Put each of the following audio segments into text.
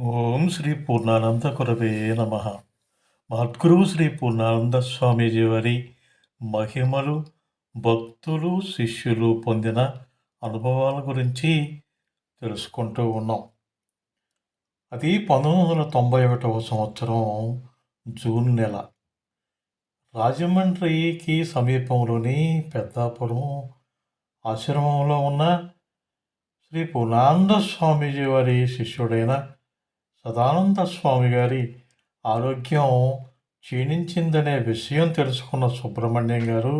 ఓం శ్రీ పూర్ణానంద కురవే నమ. మద్గురువు శ్రీ పూర్ణానంద స్వామీజీ వారి మహిమలు భక్తులు శిష్యులు పొందిన అనుభవాల గురించి తెలుసుకుంటూ ఉన్నాం. అది పంతొమ్మిది వందల తొంభై ఒకటవ సంవత్సరం జూన్ నెల. రాజమండ్రికి సమీపంలోని పెద్దాపురం ఆశ్రమంలో ఉన్న శ్రీ పూర్ణానంద స్వామీజీ వారి శిష్యుడైన సదానంద స్వామి గారి ఆరోగ్యం క్షీణించిందనే విషయం తెలుసుకున్న సుబ్రహ్మణ్యం గారు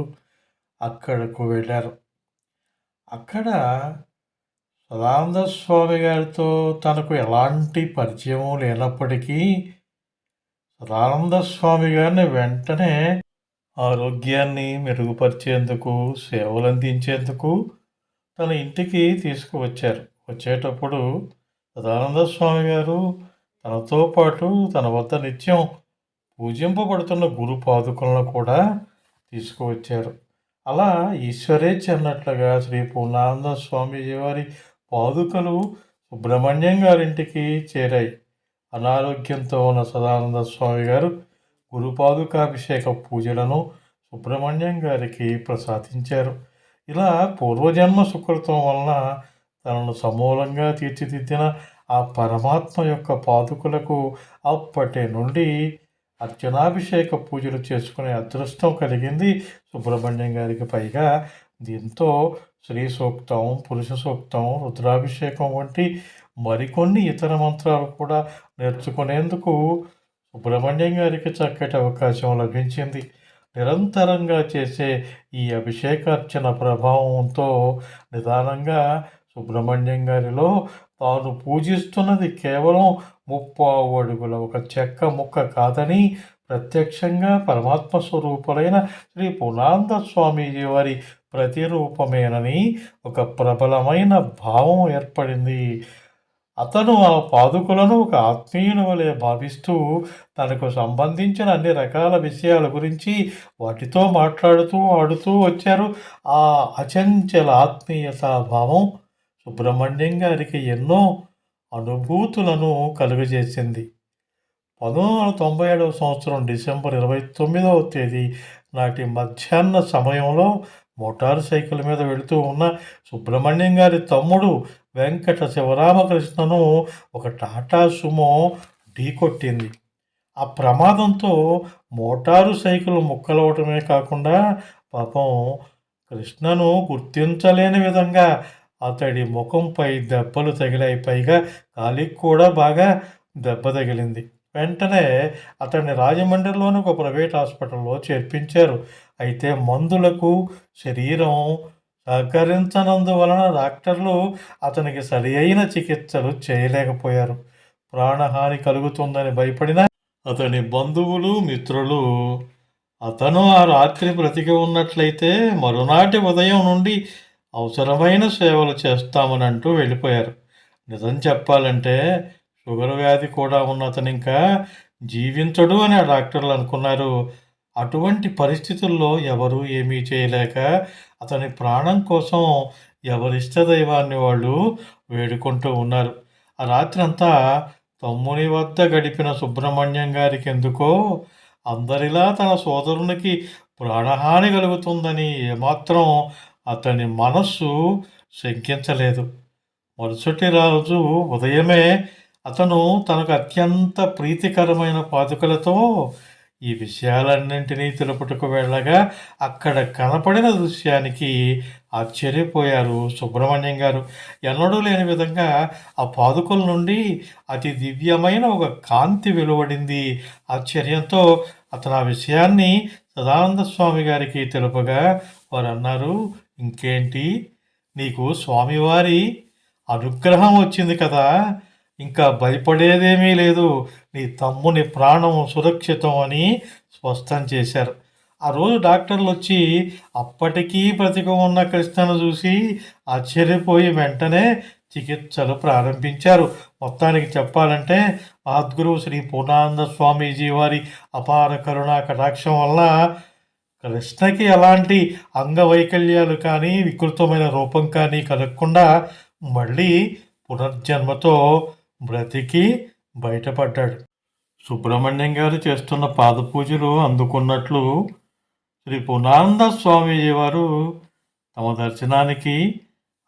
అక్కడకు వెళ్ళారు. అక్కడ సదానంద స్వామి గారితో తనకు ఎలాంటి పరిచయం లేనప్పటికీ సదానంద స్వామి గారిని వెంటనే ఆరోగ్యాన్ని మెరుగుపరిచేందుకు సేవలు అందించేందుకు తన ఇంటికి తీసుకువచ్చారు. వచ్చేటప్పుడు సదానంద స్వామి గారు తనతో పాటు తన వద్ద నిత్యం పూజింపబడుతున్న గురు పాదుకలను కూడా తీసుకువచ్చారు. అలా ఈశ్వరేచ్ఛ అన్నట్లుగా శ్రీ పూర్ణానంద స్వామీజీ వారి పాదుకలు సుబ్రహ్మణ్యం గారింటికి చేరాయి. అనారోగ్యంతో ఉన్న సదానంద స్వామి గారు గురు పాదుకాభిషేక పూజలను సుబ్రహ్మణ్యం గారికి ప్రసాదించారు. ఇలా పూర్వజన్మ సుకృతం వలన తనను సమూలంగా తీర్చిదిద్దిన ఆ పరమాత్మ యొక్క పాదుకులకు అప్పటి నుండి అర్చనాభిషేక పూజలు చేసుకునే అదృష్టం కలిగింది. సుబ్రహ్మణ్యం గారికి పైగా దీంతో శ్రీ సూక్తం పురుష సూక్తం రుద్రాభిషేకం వంటి మరికొన్ని ఇతర మంత్రాలు కూడా నేర్చుకునేందుకు సుబ్రహ్మణ్యం గారికి చక్కటి అవకాశం లభించింది. నిరంతరంగా చేసే ఈ అభిషేకార్చన ప్రభావంతో నిదానంగా సుబ్రహ్మణ్యం గారిలో తాను పూజిస్తున్నది కేవలం ముప్పావు అడుగుల ఒక చెక్క ముక్క కాదని ప్రత్యక్షంగా పరమాత్మ స్వరూపులైన శ్రీ పునాంద స్వామీజీ వారి ప్రతిరూపమేనని ఒక ప్రబలమైన భావం ఏర్పడింది. అతను ఆ పాదుకులను ఒక ఆత్మీయుని వలె భావిస్తూ తనకు సంబంధించిన అన్ని రకాల విషయాల గురించి వాటితో మాట్లాడుతూ ఆడుతూ వచ్చారు. ఆ అచంచల ఆత్మీయత భావం సుబ్రహ్మణ్యం గారికి ఎన్నో అనుభూతులను కలుగజేసింది. పంతొమ్మిది వందల తొంభై ఏడవ సంవత్సరం డిసెంబర్ ఇరవై తొమ్మిదవ తేదీ నాటి మధ్యాహ్న సమయంలో మోటార్ సైకిల్ మీద వెళుతూ ఉన్న సుబ్రహ్మణ్యం గారి తమ్ముడు వెంకట శివరామకృష్ణను ఒక టాటా సుమో ఢీకొట్టింది ఆ ప్రమాదంతో మోటారు సైకిల్ ముక్కలవటమే కాకుండా పాపం కృష్ణను గుర్తించలేని విధంగా అతడి ముఖంపై దెబ్బలు తగిలాయి. పైగా కాలికి కూడా బాగా దెబ్బ తగిలింది. వెంటనే అతన్ని రాజమండ్రిలోని ఒక ప్రైవేట్ హాస్పిటల్లో చేర్పించారు. అయితే మందులకు శరీరం సహకరించనందువలన డాక్టర్లు అతనికి సరి అయిన చికిత్సలు చేయలేకపోయారు. ప్రాణహాని కలుగుతుందని భయపడిన అతని బంధువులు మిత్రులు అతను ఆ రాత్రి బ్రతికి ఉన్నట్లయితే మరునాటి ఉదయం నుండి అవసరమైన సేవలు చేస్తామని అంటూ వెళ్ళిపోయారు. నిజం చెప్పాలంటే షుగర్ వ్యాధి కూడా ఉన్న అతను ఇంకా జీవించడు అని ఆ డాక్టర్లు అనుకున్నారు. అటువంటి పరిస్థితుల్లో ఎవరు ఏమీ చేయలేక అతని ప్రాణం కోసం ఎవరిష్ట దైవాన్ని వాళ్ళు వేడుకుంటూ ఉన్నారు. ఆ రాత్రి అంతా తమ్ముని వద్ద గడిపిన సుబ్రహ్మణ్యం గారికి ఎందుకో అందరిలా తన సోదరునికి ప్రాణహాని కలుగుతుందని ఏమాత్రం అతని మనస్సు శంకించలేదు. మరుసటి రోజు ఉదయమే అతను తనకు అత్యంత ప్రీతికరమైన పాదుకలతో ఈ విషయాలన్నింటినీ తెలుపుటకు వెళ్ళగా అక్కడ కనపడిన దృశ్యానికి ఆశ్చర్యపోయారు సుబ్రహ్మణ్యం గారు. ఎన్నడూ లేని విధంగా ఆ పాదుకల నుండి అతి దివ్యమైన ఒక కాంతి వెలువడింది. ఆశ్చర్యంతో అతను ఆ విషయాన్ని సదానంద స్వామి గారికి తెలుపగా వారు అన్నారు ఇంకేంటి? నీకు స్వామివారి అనుగ్రహం వచ్చింది కదా. ఇంకా భయపడేదేమీ లేదు. నీ తమ్ముని ప్రాణం సురక్షితం అని స్పష్టం చేశారు. ఆ రోజు డాక్టర్లు వచ్చి అప్పటికీ బ్రతిక ఉన్న కృష్ణను చూసి ఆశ్చర్యపోయి వెంటనే చికిత్సలు ప్రారంభించారు. మొత్తానికి చెప్పాలంటే మహద్గురువు శ్రీ పూర్ణానంద స్వామీజీ వారి అపార కరుణా కటాక్షం వల్ల కృష్ణకి ఎలాంటి అంగవైకల్యాలు కానీ వికృతమైన రూపం కానీ కలగకుండా మళ్ళీ పునర్జన్మతో బ్రతికి బయటపడ్డాడు. సుబ్రహ్మణ్యం గారు చేస్తున్న పాదపూజలు అందుకున్నట్లు శ్రీ పూర్ణానంద స్వామీజీ వారు తమ దర్శనానికి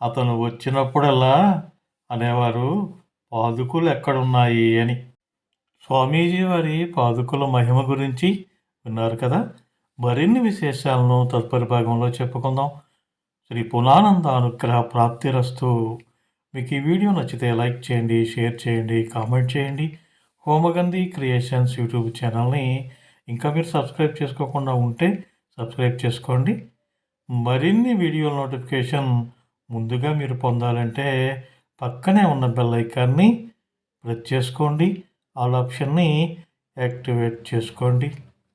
అతను వచ్చినప్పుడల్లా అనేవారు పాదుకులు ఎక్కడున్నాయి? అని. స్వామీజీ వారి పాదుకుల మహిమ గురించి విన్నారు కదా. మరిన్ని విశేషాలను తదుపరి భాగంలో చెప్పుకుందాం. శ్రీ పునానంద అనుగ్రహ ప్రాప్తిరస్తు మీకు ఈ వీడియో నచ్చితే లైక్ చేయండి షేర్ చేయండి కామెంట్ చేయండి. హోమగంధి క్రియేషన్స్ యూట్యూబ్ ఛానల్ని ఇంకా మీరు సబ్స్క్రైబ్ చేసుకోకుండా ఉంటే సబ్స్క్రైబ్ చేసుకోండి. మరిన్ని వీడియో నోటిఫికేషన్ ముందుగా మీరు పొందాలంటే పక్కనే ఉన్న బెల్ ఐకాన్ని ప్రెస్ చేసుకోండి. ఆల్ ఆప్షన్ని యాక్టివేట్ చేసుకోండి.